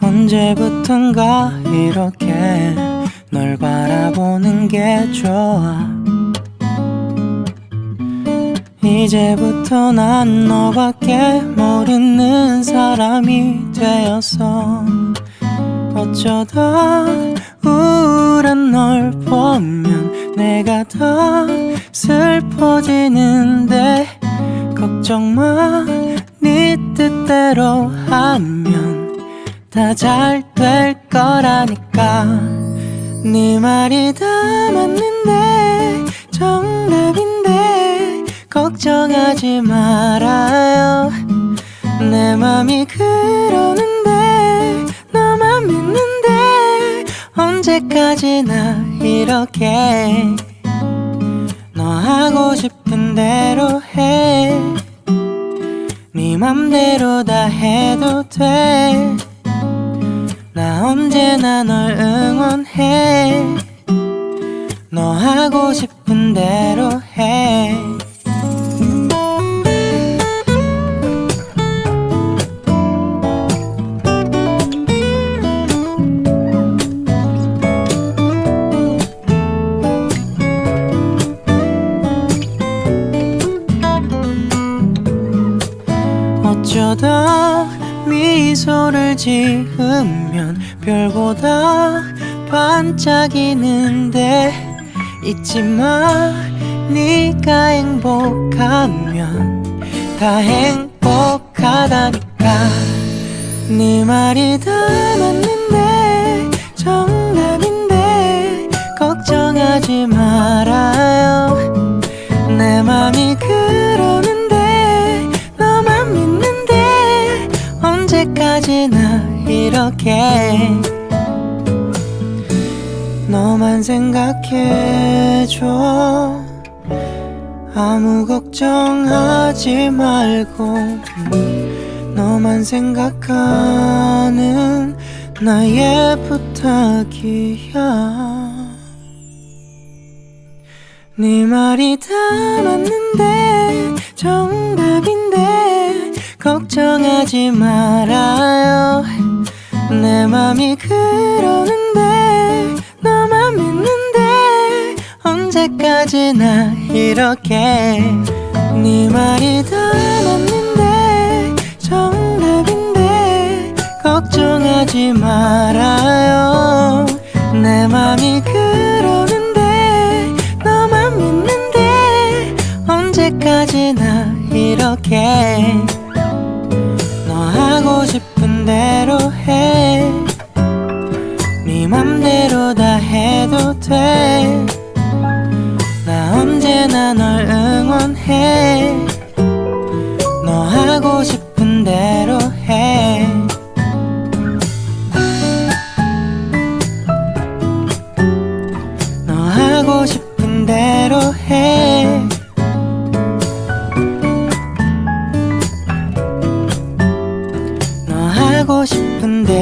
언제부턴가 이렇게 널 바라보는 게 좋아. 이제부터 난 너밖에 모르는 사람이 되었어 어쩌다 우 정 마네 뜻대로 하면 다 잘 될 거라니까. 네 말이 다 맞는데 정답인데 걱정하지 말아요. 내 맘이 그러는데 너만 믿는데 언제까지나 이렇게? 너 하고 싶은 대로 해. 네 맘대로 다 해도 돼. 나 언제나 널 응원해. 너 하고 싶은 대로 지으면 별보다 반짝이는데 잊지 마 네가 행복하면 다 행복하다니까 네 말이 다 맞는데 정답인데 걱정하지 말 이렇게 너만 생각해줘. 아무 걱정하지 말고 너만 생각하는 나의 부탁이야. 네 말이 다 맞는데 정답인데 걱정하지 말아요 마음이 그러는데 너만 믿는데 언제까지나 이렇게. 네 말이 다 맞는데 정답인데 걱정하지 말아요. 내 마음이 그러는데 너만 믿는데 언제까지나 이렇게. 돼. 나 언제나 널 응원해. 너 하고 싶은 대로 해. 너 하고 싶은 대로 해. 너 하고 싶은 대로